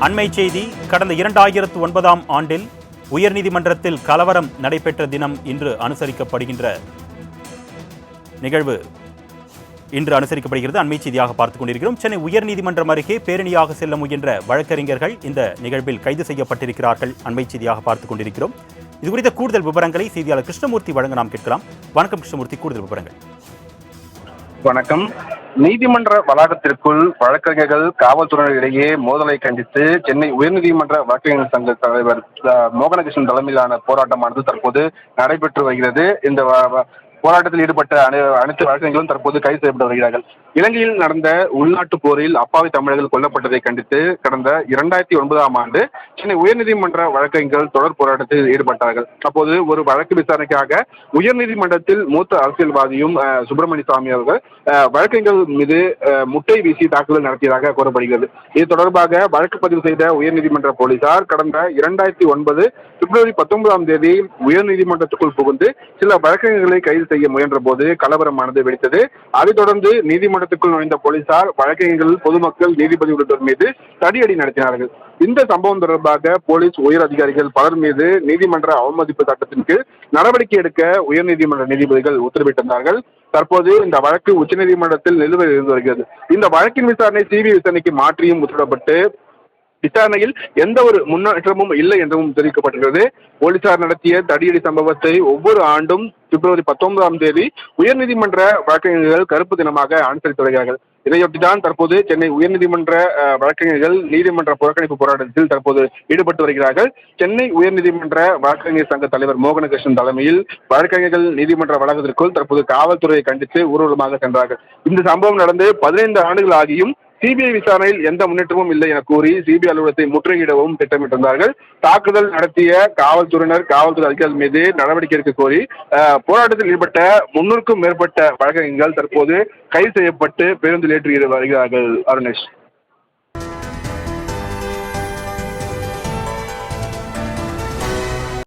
அண்மை செய்தி கடந்த இரண்டாயிரத்து ஒன்பதாம் ஆண்டில் உயர்நீதிமன்றத்தில் கலவரம் நடைபெற்ற தினம் இன்று அனுசரிக்கப்படுகின்ற நிகழ்வு இன்று அனுசரிக்கப்படுகிறது. அண்மை செய்தியாக பார்த்துக் கொண்டிருக்கிறோம். சென்னை உயர்நீதிமன்றம் அருகே பேரணியாக செல்ல முயன்ற வழக்கறிஞர்கள் இந்த நிகழ்வில் கைது செய்யப்பட்டிருக்கிறார்கள். அண்மை செய்தியாக பார்த்துக் கொண்டிருக்கிறோம். இது குறித்த கூடுதல் விவரங்களை செய்தியாளர் கிருஷ்ணமூர்த்தி வழங்க நாம் கேட்கலாம். வணக்கம் கிருஷ்ணமூர்த்தி கூடுதல் விவரங்கள். வணக்கம். நீதிமன்ற வளாகத்திற்குள் வழக்கறிஞர்கள் காவல்துறையினர் இடையே மோதலை கண்டித்து சென்னை உயர்நீதிமன்ற வழக்கறிஞர் சங்க தலைவர் அஹ், மோகனகிருஷ்ணன் தலைமையிலான போராட்டமானது தற்போது நடைபெற்று வருகிறது. இந்த போராட்டத்தில் ஈடுபட்ட அனை- அனைத்து வழக்கறிஞர்களும் தற்போது கைது செய்யப்பட்டு வருகிறார்கள். இலங்கையில் நடந்த உள்நாட்டு போரில் அப்பாவி தமிழர்கள் கொல்லப்பட்டதை கண்டித்து கடந்த இரண்டாயிரத்தி ஒன்பதாம் ஆண்டு சென்னை உயர்நீதிமன்ற வழக்கறிஞர்கள் தொடர் போராட்டத்தில் ஈடுபட்டார்கள். அப்போது ஒரு வழக்கு விசாரணைக்காக உயர்நீதிமன்றத்தில் மூத்த அரசியல்வாதியும் சுப்பிரமணிய சாமி அவர்கள் வழக்கறிஞர்கள் மீது முட்டை வீசி தாக்குதல் நடத்தியதாக கூறப்படுகிறது. இது தொடர்பாக வழக்கு பதிவு செய்த உயர்நீதிமன்ற போலீசார் கடந்த இரண்டாயிரத்தி ஒன்பது பிப்ரவரி பத்தொன்பதாம் தேதி உயர்நீதிமன்றத்துக்குள் புகுந்து சில வழக்கறிஞர்களை கைது செய்ய முயன்ற போது கலவரமானது வெடித்தது. அதைத் தொடர்ந்து நீதிமன்ற நீதிமன்றத்துக்குள் நுழைந்த போலீசார் வழக்கறிஞர்கள் பொதுமக்கள் நீதிபதி உள்ளிட்டோர் மீது தடியடி நடத்தினார்கள். இந்த சம்பவம் தொடர்பாக போலீஸ் உயர் அதிகாரிகள் பலர் மீது நீதிமன்ற அவமதிப்பு சட்டத்தின் கீழ் நடவடிக்கை எடுக்க உயர்நீதிமன்ற நீதிபதிகள் உத்தரவிட்டிருந்தார்கள். தற்போது இந்த வழக்கு உச்சநீதிமன்றத்தில் நிலுவையில் இருந்து வருகிறது. இந்த வழக்கின் விசாரணை சிபிஐ விசாரணைக்கு மாற்றியும் உத்தரவிடப்பட்டு விசாரணையில் எந்த ஒரு முன்னேற்றமும் இல்லை என்றும் தெரிவிக்கப்பட்டுள்ளது. போலீசார் நடத்திய தடியடி சம்பவத்தை ஒவ்வொரு ஆண்டும் பிப்ரவரி பத்தொன்பதாம் தேதி உயர்நீதிமன்ற வழக்கறிஞர்கள் கருப்பு தினமாக அனுசரித்து வருகிறார்கள். இதையொட்டிதான் தற்போது சென்னை உயர்நீதிமன்ற வழக்கறிஞர்கள் நீதிமன்ற புறக்கணிப்பு போராட்டத்தில் தற்போது ஈடுபட்டு வருகிறார்கள். சென்னை உயர்நீதிமன்ற வழக்கறிஞர் சங்க தலைவர் மோகனகிருஷ்ணன் தலைமையில் வழக்கறிஞர்கள் நீதிமன்ற வளாகத்திற்குள் தற்போது காவல்துறையை கண்டித்து ஊர்வலமாக சென்றார்கள். இந்த சம்பவம் நடந்து பதினைந்து ஆண்டுகள் ஆகியும் சிபிஐ விசாரணையில் எந்த முன்னேற்றமும் இல்லை என கூறி சிபிஐ அலுவலகத்தை முற்றுகையிடவும் திட்டமிட்டிருந்தார்கள். தாக்குதல் நடத்திய காவல்துறையினர் காவல்துறை அதிகாரிகள் மீது நடவடிக்கை எடுக்க கோரி போராட்டத்தில் ஈடுபட்ட முன்னூறுக்கும் மேற்பட்ட வழக்கறிஞர்கள் தற்போது கைது செய்யப்பட்டு பேருந்தில் ஏற்றி வருகிறார்கள். அருணேஷ்.